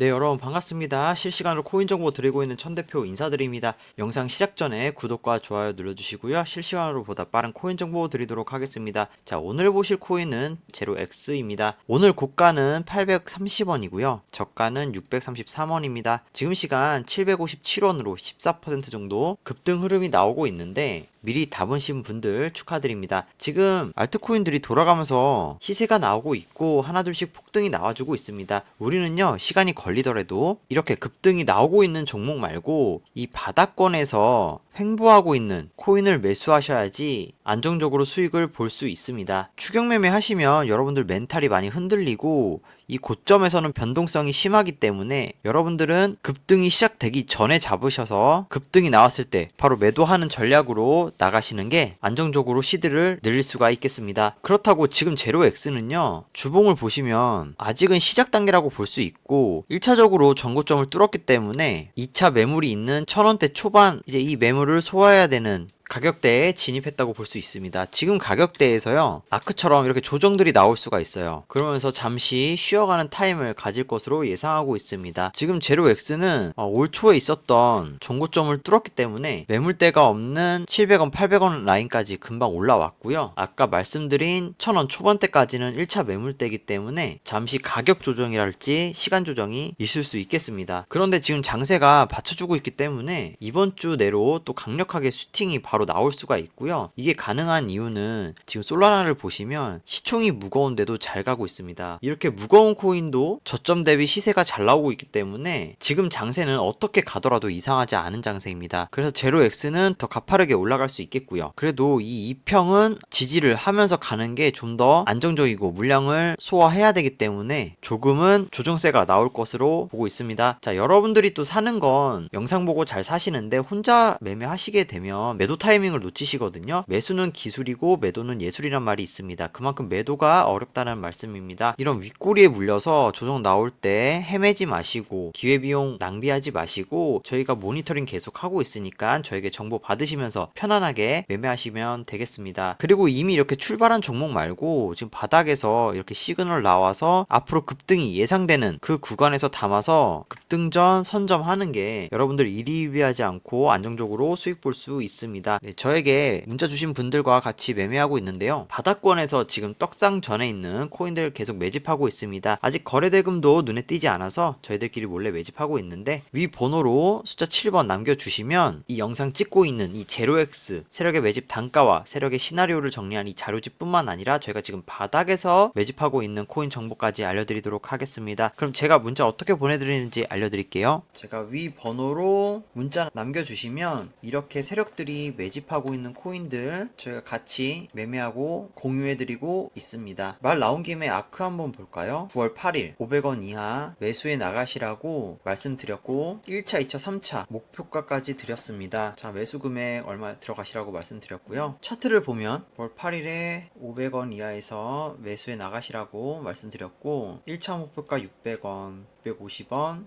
네 여러분 반갑습니다. 실시간으로 코인 정보 드리고 있는 천 대표 인사드립니다. 영상 시작 전에 구독과 좋아요 눌러주시고요. 실시간으로 보다 빠른 코인 정보 드리도록 하겠습니다. 자 오늘 보실 코인은 제로X입니다. 오늘 고가는 830원이고요. 저가는 633원입니다. 지금 시간 757원으로 14% 정도 급등 흐름이 나오고 있는데 미리 답으신 분들 축하드립니다. 지금 알트코인들이 돌아가면서 시세가 나오고 있고 하나둘씩 폭등이 나와주고 있습니다. 우리는요 시간이 걸 리더라도 이렇게 급등이 나오고 있는 종목 말고 이 바닥권에서 횡보하고 있는 코인을 매수하셔야지 안정적으로 수익을 볼 수 있습니다. 추격 매매 하시면 여러분들 멘탈이 많이 흔들리고 이 고점에서는 변동성이 심하기 때문에 여러분들은 급등이 시작되기 전에 잡으셔서 급등이 나왔을 때 바로 매도하는 전략으로 나가시는 게 안정적으로 시드를 늘릴 수가 있겠습니다. 그렇다고 지금 제로엑스는요 주봉을 보시면 아직은 시작 단계라고 볼 수 있고 1차적으로 전고점을 뚫었기 때문에 2차 매물이 있는 천원대 초반 이제 이 매물을 소화해야 되는 가격대에 진입했다고 볼 수 있습니다. 지금 가격대에서요, 아크처럼 이렇게 조정들이 나올 수가 있어요. 그러면서 잠시 쉬어가는 타임을 가질 것으로 예상하고 있습니다. 지금 제로엑스는 어, 올 초에 있었던 종고점을 뚫었기 때문에 매물대가 없는 700원, 800원 라인까지 금방 올라왔고요. 아까 말씀드린 1000원 초반대까지는 1차 매물대이기 때문에 잠시 가격 조정이랄지 시간 조정이 있을 수 있겠습니다. 그런데 지금 장세가 받쳐주고 있기 때문에 이번 주 내로 또 강력하게 슈팅이 바로 나올 수가 있고요. 이게 가능한 이유는 지금 솔라나를 보시면 시총이 무거운데도 잘 가고 있습니다. 이렇게 무거운 코인도 저점 대비 시세가 잘 나오고 있기 때문에 지금 장세는 어떻게 가더라도 이상하지 않은 장세입니다. 그래서 제로엑스는 더 가파르게 올라갈 수 있겠고요. 그래도 이 2평은 지지를 하면서 가는 게 좀 더 안정적이고 물량을 소화해야 되기 때문에 조금은 조정세가 나올 것으로 보고 있습니다. 자, 여러분들이 또 사는 건 영상 보고 잘 사시는데 혼자 매매하시게 되면 매도 타 이밍을 놓치시거든요. 매수는 기술이고 매도는 예술이란 말이 있습니다. 그만큼 매도가 어렵다는 말씀입니다. 이런 윗꼬리에 물려서 조정 나올 때 헤매지 마시고 기회비용 낭비하지 마시고 저희가 모니터링 계속 하고 있으니까 저에게 정보 받으시면서 편안하게 매매하시면 되겠습니다. 그리고 이미 이렇게 출발한 종목 말고 지금 바닥에서 이렇게 시그널 나와서 앞으로 급등이 예상되는 그 구간에서 담아서 급등 전 선점하는 게 여러분들 일희일비하지 않고 안정적으로 수익 볼 수 있습니다. 네, 저에게 문자 주신 분들과 같이 매매하고 있는데요. 바닥권에서 지금 떡상 전에 있는 코인들 계속 매집하고 있습니다. 아직 거래 대금도 눈에 띄지 않아서 저희들끼리 몰래 매집하고 있는데 위 번호로 숫자 7번 남겨주시면 이 영상 찍고 있는 이 제로엑스 세력의 매집 단가와 세력의 시나리오를 정리한 이 자료집뿐만 아니라 저희가 지금 바닥에서 매집하고 있는 코인 정보까지 알려드리도록 하겠습니다. 그럼 제가 문자 어떻게 보내드리는지 알려드릴게요. 제가 위 번호로 문자 남겨주시면 이렇게 세력들이 매집 하고 있는 코인들 저희가 같이 매매하고 공유해드리고 있습니다. 말 나온 김에 아크 한번 볼까요? 9월 8일 500원 이하 매수해 나가시라고 말씀드렸고 1차, 2차, 3차 목표가까지 드렸습니다. 자 매수 금액 얼마 들어가시라고 말씀드렸고요. 차트를 보면 9월 8일에 500원 이하에서 매수해 나가시라고 말씀드렸고 1차 목표가 600원, 650원,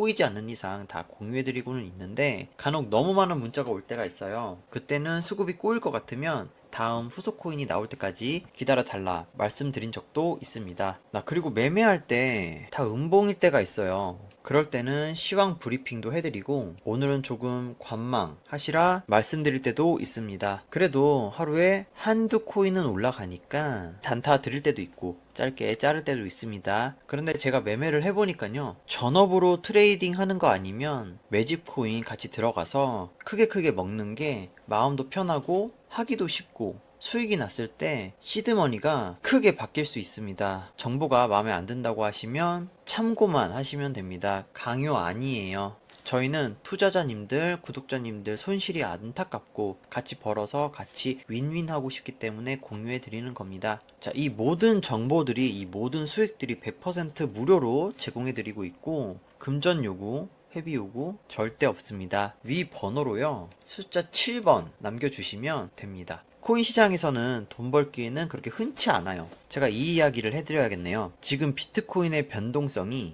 꼬이지 않는 이상 다 공유해드리고는 있는데 간혹 너무 많은 문자가 올 때가 있어요. 그때는 수급이 꼬일 것 같으면 다음 후속 코인이 나올 때까지 기다려 달라 말씀드린 적도 있습니다. 나 그리고 매매할 때 다 음봉일 때가 있어요. 그럴 때는 시황 브리핑도 해드리고 오늘은 조금 관망 하시라 말씀드릴 때도 있습니다. 그래도 하루에 한두 코인은 올라가니까 단타 드릴 때도 있고 짧게 자를 때도 있습니다. 그런데 제가 매매를 해보니까요. 전업으로 트레이딩 하는 거 아니면 매집 코인 같이 들어가서 크게 크게 먹는 게 마음도 편하고 하기도 쉽고 수익이 났을 때 시드머니가 크게 바뀔 수 있습니다. 정보가 마음에 안 든다고 하시면 참고만 하시면 됩니다. 강요 아니에요. 저희는 투자자님들, 구독자님들 손실이 안타깝고 같이 벌어서 같이 윈윈하고 싶기 때문에 공유해 드리는 겁니다. 자, 이 모든 정보들이 이 모든 수익들이 100% 무료로 제공해 드리고 있고 금전 요구, 회비 요구 절대 없습니다. 위 번호로요. 숫자 7번 남겨주시면 됩니다. 코인 시장에서는 돈 벌 기회는 그렇게 흔치 않아요. 제가 이 이야기를 해드려야겠네요. 지금 비트코인의 변동성이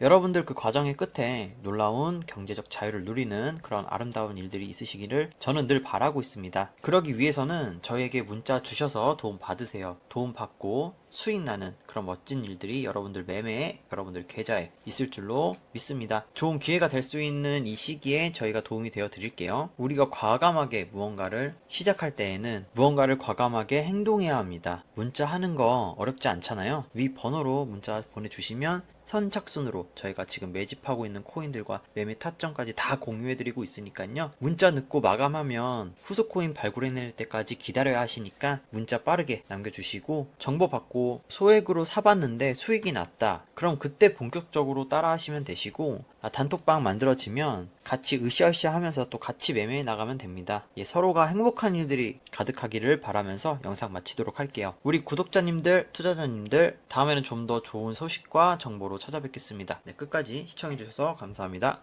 여러분들 그 과정의 끝에 놀라운 경제적 자유를 누리는 그런 아름다운 일들이 있으시기를 저는 늘 바라고 있습니다. 그러기 위해서는 저에게 문자 주셔서 도움 받으세요. 도움 받고 수익 나는 그런 멋진 일들이 여러분들 매매에 여러분들 계좌에 있을 줄로 믿습니다. 좋은 기회가 될 수 있는 이 시기에 저희가 도움이 되어 드릴게요. 우리가 과감하게 무언가를 시작할 때에는 무언가를 과감하게 행동해야 합니다. 문자 하는 거 어렵지 않잖아요. 위 번호로 문자 보내주시면 선착순으로 저희가 지금 매집하고 있는 코인들과 매매 타점까지 다 공유해드리고 있으니까요. 문자 늦고 마감하면 후속 코인 발굴해낼 때까지 기다려야 하시니까 문자 빠르게 남겨주시고 정보 받고 소액으로 사봤는데 수익이 났다. 그럼 그때 본격적으로 따라 하시면 되시고 아, 단톡방 만들어지면 같이 으쌰으쌰 하면서 또 같이 매매해 나가면 됩니다. 예, 서로가 행복한 일들이 가득하기를 바라면서 영상 마치도록 할게요. 우리 구독자님들, 투자자님들, 다음에는 좀 더 좋은 소식과 정보로 찾아뵙겠습니다. 네, 끝까지 시청해주셔서 감사합니다.